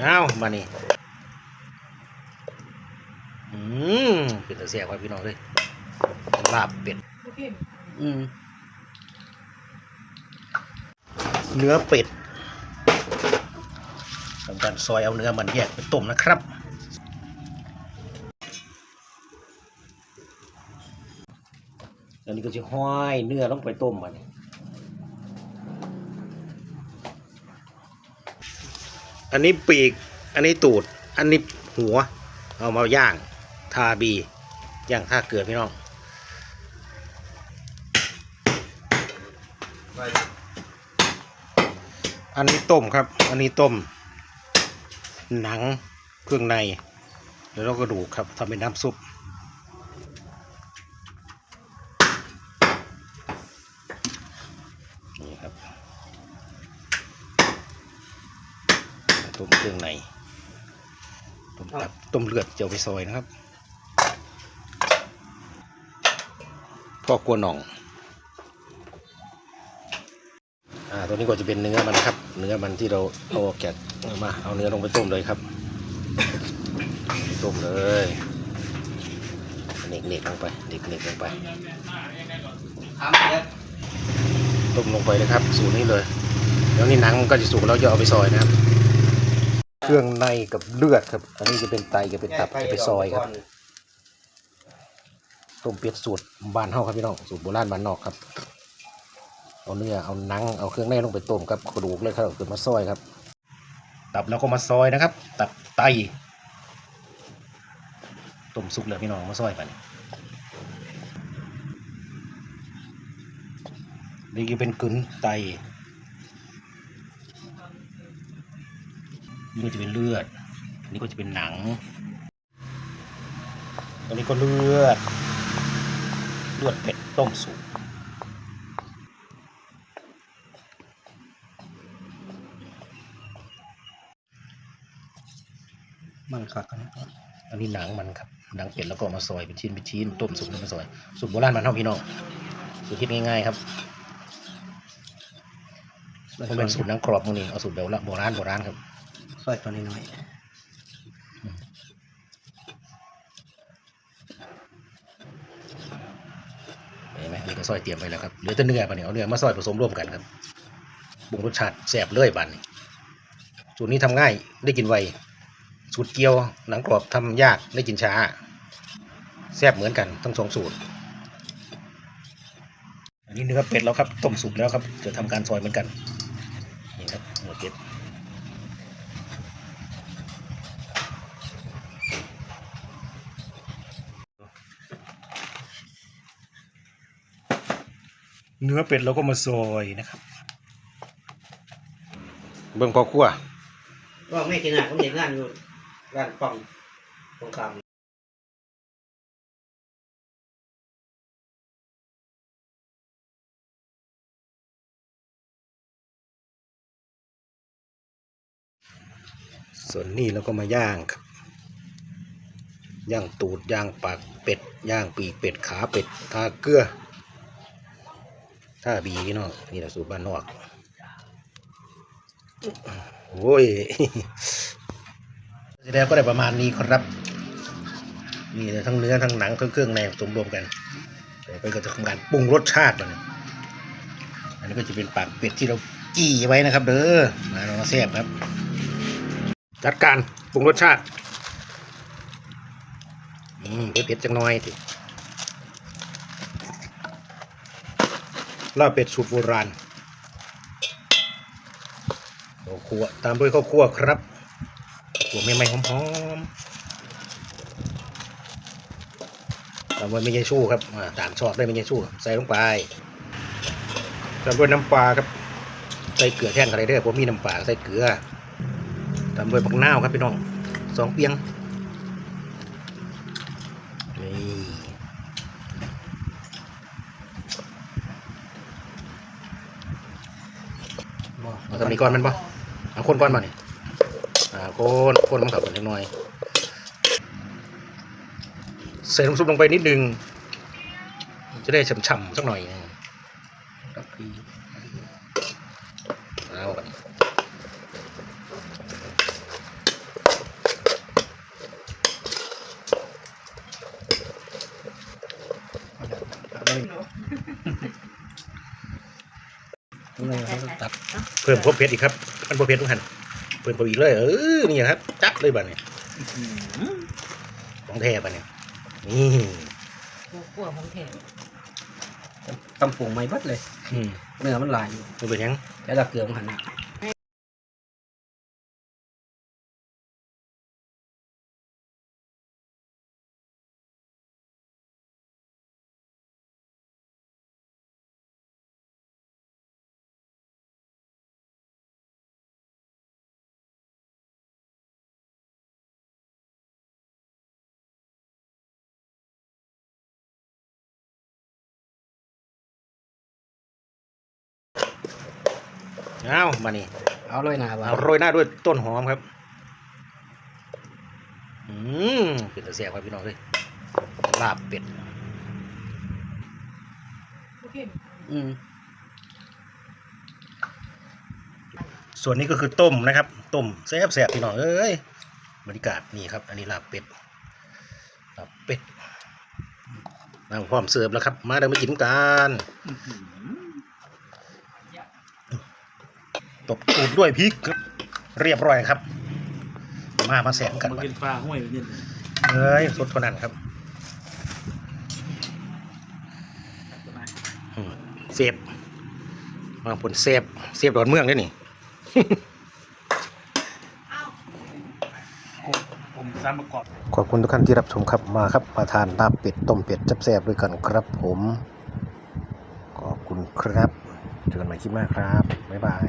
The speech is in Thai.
เอามานี่อืมเป็นตะเสียบครับพี่น้องเลยลาบเป็ดอืมเนื้อเป็ดทำการซอยเอาเนื้อมันแยกไปต้มนะครับอันนี้ก็จะห้อยเนื้อลงไปต้มมัน อันนี้ปีก อันนี้ตูด อันนี้หัว เอามาย่างทาบี ย่างท่าเกลือพี่น้องอันนี้ต้มครับ อันนี้ต้ม หนังเครื่องใน แล้วก็กระดูกครับทำเป็นน้ำซุป นี่ครับ ต้มเครื่องในต้มตับต้มเลือดเจียวไปซอยนะครับพ่อกลัวหน่อง อ่า ตัวนี้ก็จะเป็นเนื้อมันนะครับ เนื้อมันที่เราเอาออกจากเอามา เอาเนื้อลงไปต้มเลยครับ ต้มเลยเน็กเน็กๆลงไปเน็กเน็กๆลงไป ต้มลงไปเลยครับ สูตรนี้เลย แล้วนี่หนังมันก็จะสุกแล้วจะเอาไปซอยนะครับ เครื่องในกับเลือดครับ อันนี้จะเป็นไตกับเป็นตับจะไปซอยครับต้มเป็ดสูตรบ้านเฮาครับพี่น้องสูตรโบราณบ้านนอกครับ เอาเนื้อเอาหนังเอาเครื่องในลงไปต้มครับกระดูกเลยครับเอาขึ้นมาซอยครับ ตับแล้วก็มาซอยนะครับ ตับไตต้มสุกเลยพี่น้องมาซอยไปนี่ก็เป็นกึนไต นี่ก็จะเป็นเลือดนี่ก็จะเป็นหนังอันนี้ก็เลือด เลือดเป็ดต้มสุกมันคักอันนี้อันนี้หนังมันครับ หนังเป็ดแล้วก็เอามาซอยเป็นชิ้นเป็นชิ้นต้มสุกแล้วมาซอยสูตรโบราณมันเท่าพี่น้องสูตรคิดง่ายๆครับมันเป็นสูตรหนังกรอบพวกนี้เอาสูตรแบบโบราณโบราณครับ ซอยตัวนี้หน่อยเห็นไหมนี่ก็ซอยเตรียมไปแล้วครับเหลือแต่เนื้อปะเนี่ยเอาเนื้อมาซอยผสมร่วมกันครับปรุงรสชาติแซบเลยบันสูตรนี้ทำง่ายได้กินไวสูตรเกี๊ยวหนังกรอบทำยากได้กินช้าแซ่บเหมือนกันทั้งสองสูตร อันนี้เนื้อเป็ดแล้วครับต้มสุกแล้วครับจะทำการซอยเหมือนกันนี่ครับเนื้อเป็ด เนื้อเป็ดเราก็มาซอยนะครับ เบิ่งพอครัวว่าไม่กินอะผมเห็นงานอยู่ร้านปังตรงคำส่วนนี้เราก็มาย่างครับ ย่างตูด ย่างปากเป็ด ย่างปีกเป็ด ขาเป็ด ทาเกลือ ท่าบีพี่น้องนี่แหละสูตรบ้านนอกโอ้ยเสร็จแล้วก็ได้ประมาณนี้ครับนี่ทั้งเนื้อทั้งหนังทั้งเครื่องในผสมรวมกันเดี๋ยวไปก็จะทำการปรุงรสชาติมันอันนี้ก็จะเป็นปากเป็ดที่เราจี้ไว้นะครับ เด้อมาลองมาแซ่บครับ จัดการปรุงรสชาติอืมเผ็ดๆจังน้อย ลาบเป็ดสูตรโบราณข้าวคั่วตามด้วยข้าวคั่วครับข้าวคั่วใหม่ๆหอมๆตามด้วยไม่ใช่ชู้ครับอ่าตามชอบได้ไม่ใช่ชู้ใส่ลงไปตามด้วยน้ำปลาครับ ใส่เกลือแท่งอะไรเด้อผมมีน้ำปลาใส่เกลือตามด้วยบักนาวครับพี่น้องสองเปียงันทำมีก้อนมันปะเอาคนก้อนมาเนี่ยอ่าคนคนมันขับกันนิดหน่อยใส่น้ำซุปลงไปนิดนึง จะได้ฉ่ำๆสักหน่อยนะเอาไปไม่ไม่ กันเพิ่มความเผ็ดอีกครับมันบ่เผ็ดทุกหันเพิ่มไปอีกเลยเออนี่ครับจัดเลยบัดนี้ของแท้บัดนี้นี่กลัวของแท้ตำปรุงไม่เบิดเลยอืมเนื้อมันลายอยู่มันเป็นหยังแล้วเราเกลือมันหันหน้า เอ้ามานี่เอาเลยนะว่าเอาโรยหน้าด้วยต้นหอมครับ อืมเป็นตะเสียบครับพี่น้องเลยลาบเป็ด อืมส่วนนี้ก็คือต้มนะครับ ต้มแซ่บแซ่บๆพี่น้องเอ้ยบรรยากาศนี่ครับ อันนี้ลาบเป็ดลาบเป็ดมาพร้อมเสิร์ฟแล้วครับ มาเดี๋ยวมากินกัน ตบตูดด้วยพริกครับ เรียบร้อยครับ มามาแสนกันมันไปเป็นปลาห้วยนี่เอ้ยสดเท่านั้นครับอืมเซฟมาผลเซฟเซฟดอนเมืองด้วยนี่ผมซ้ำประกอบขอบคุณทุกท่านที่รับชมครับมาครับ มาทานลาบเป็ดต้มเป็ดแซ่บๆด้วยกันครับผม ขอบคุณครับเจอกันใหม่คลิปหน้าครับ บ๊ายบาย